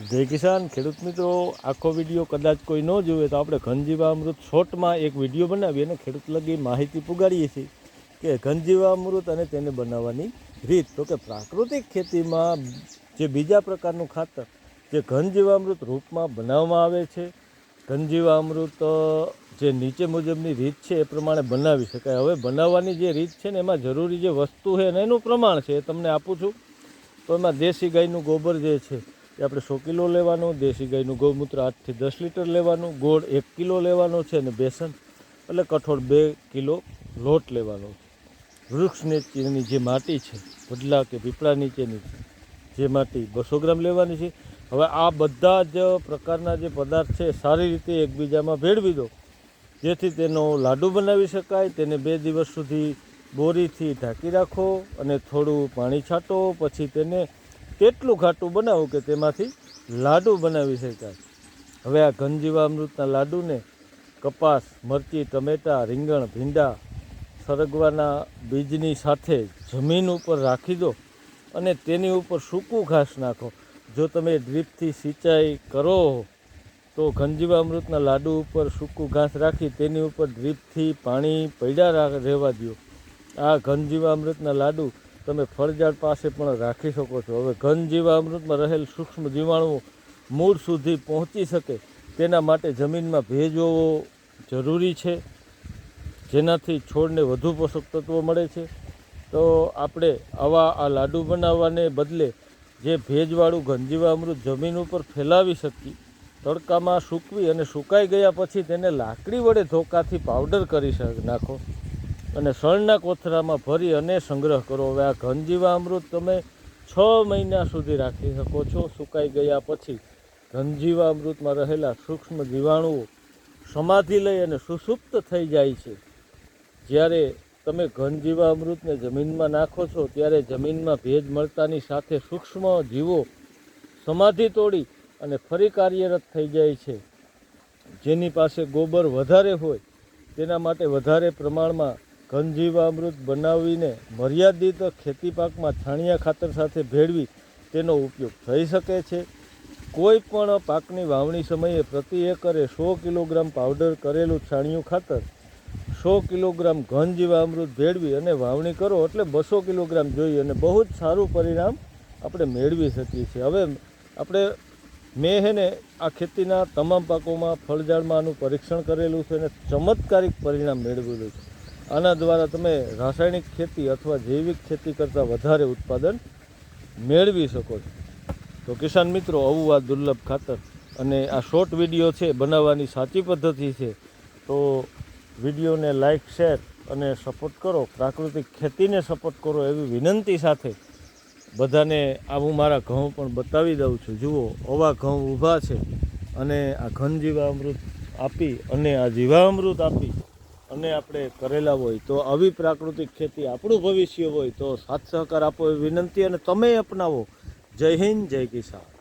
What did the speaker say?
જય કિસાન, ખેડૂત મિત્રો, આખો વીડિયો કદાચ કોઈ ન જોવે તો આપણે ઘનજીવામૃત શોર્ટમાં એક વીડિયો બનાવી અને ખેડૂત લગી માહિતી પુગાડીએ છીએ કે ઘનજીવામૃત અને તેને બનાવવાની રીત. તો કે પ્રાકૃતિક ખેતીમાં જે બીજા પ્રકારનું ખાતર, જે ઘનજીવામૃત રૂપમાં બનાવવામાં આવે છે ઘનજીવામૃત જે નીચે મુજબની રીત છે એ પ્રમાણે બનાવી શકાય. હવે બનાવવાની જે રીત છે ને એમાં જરૂરી જે વસ્તુ છે ને એનું પ્રમાણ છે એ તમને આપું છું. તો એમાં દેશી ગાયનું ગોબર જે છે એ આપણે સો કિલો લેવાનું, દેશી ગાયનું ગૌમૂત્ર આઠથી દસ લીટર લેવાનું, ગોળ એક કિલો લેવાનો છે અને બેસન, એટલે કઠોળ બે કિલો લોટ લેવાનો વૃક્ષ નીચેની જે માટી છે, વડલા કે પીપળા નીચેની, જે માટી બસો ગ્રામ લેવાની છે. હવે આ બધા જ પ્રકારના જે પદાર્થ છે, સારી રીતે એકબીજામાં ભેળવી દો. જેથી તેનો લાડુ બનાવી શકાય, તેને બે દિવસ સુધી બોરીથી ઢાંકી રાખો અને થોડું પાણી છાંટો, પછી તેને તેટલું ખાટું બનાવો કે તેમાંથી લાડુ બનાવી શકાય? હવે આ ઘનજીવામૃતના લાડુને કપાસ, મરચી, ટમેટાં, રીંગણ, ભીંડા સરગવાના બીજની સાથે જમીન ઉપર રાખી દો અને તેની ઉપર સૂકું ઘાસ નાખો. જો તમે ડ્રીપથી સિંચાઈ કરો તો ઘનજીવામૃતના લાડુ ઉપર સૂકું ઘાસ રાખી તેની ઉપર ડ્રીપથી પાણી પડ્યા રહેવા દો આ ઘનજીવામૃતના લાડુ તમે ફળઝાડ પાસે પણ રાખી શકો છો. હવે ઘનજીવામૃતમાં રહેલ સૂક્ષ્મ જીવાણુઓ મૂળ સુધી પહોંચી શકે તેના માટે જમીનમાં ભેજ હોવો જરૂરી છે. જેનાથી છોડને વધુ પોષક તત્વો મળે છે. તો આપણે આવા આ લાડુ બનાવવાને બદલે જે ભેજવાળું ઘનજીવામૃત જમીન ઉપર ફેલાવી શકીએ તડકામાં સૂકવી અને સુકાઈ ગયા પછી તેને લાકડી વડે ધોકાથી પાવડર કરી નાખો. અને શણના કોથળામાં ભરી અને સંગ્રહ કરો. હવે આ ઘનજીવા અમૃત તમે છ મહિના સુધી રાખી શકો છો. સુકાઈ ગયા પછી ઘનજીવામૃતમાં રહેલા સૂક્ષ્મ જીવાણુઓ સમાધિ લઈ અને સુસુપ્ત થઈ જાય છે. જ્યારે તમે ઘનજીવામૃતને જમીનમાં નાખો છો, ત્યારે જમીનમાં ભેજ મળતાની સાથે સૂક્ષ્મ જીવો સમાધિ તોડી અને ફરી કાર્યરત થઈ જાય છે. જેની પાસે ગોબર વધારે હોય, તેના માટે વધારે પ્રમાણમાં ઘનજીવામૃત બનાવીને મર્યાદિત ખેતી પાકમાં છાણિયા ખાતર સાથે ભેળવી તેનો ઉપયોગ થઈ શકે છે. કોઈ પણ પાકની વાવણી સમયે પ્રતિ એકરે સો કિલોગ્રામ પાવડર કરેલું છાણિયું ખાતર, સો કિલોગ્રામ ઘન જીવામૃત ભેળવી અને વાવણી કરો એટલે બસો કિલોગ્રામ જોઈએ અને બહુ જ સારું પરિણામ આપણે મેળવી શકીએ છીએ. હવે આપણે મેં હે ને આ ખેતીના તમામ પાકોમાં ફળઝાડમાં આનું પરીક્ષણ કરેલું છે અને ચમત્કારિક પરિણામ મેળવેલું છે. આના દ્વારા તમે રાસાયણિક ખેતી અથવા જૈવિક ખેતી કરતાં વધારે ઉત્પાદન મેળવી શકો છો. તો કિસાન મિત્રો, આવું આ દુર્લભ ખાતર અને આ શોર્ટ વીડિયો છે, બનાવવાની સાચી પદ્ધતિ છે, તો વિડીયોને લાઈક શેર અને સપોર્ટ કરો. પ્રાકૃતિક ખેતીને સપોર્ટ કરો એવી વિનંતી સાથે બધાને આ હું મારા ઘઉં પણ બતાવી દઉં છું. જુઓ, આવા ઘઉં ઊભા છે અને આ ઘન જીવામૃત આપી અને આ જીવામૃત આપી અને આપણે કરેલા હોય તો આવી પ્રાકૃતિક ખેતી આપણું ભવિષ્ય હોય તો સાથ સહકાર આપો એ વિનંતી અને તમે અપનાવો. જય હિન્દ, જય કિસાન.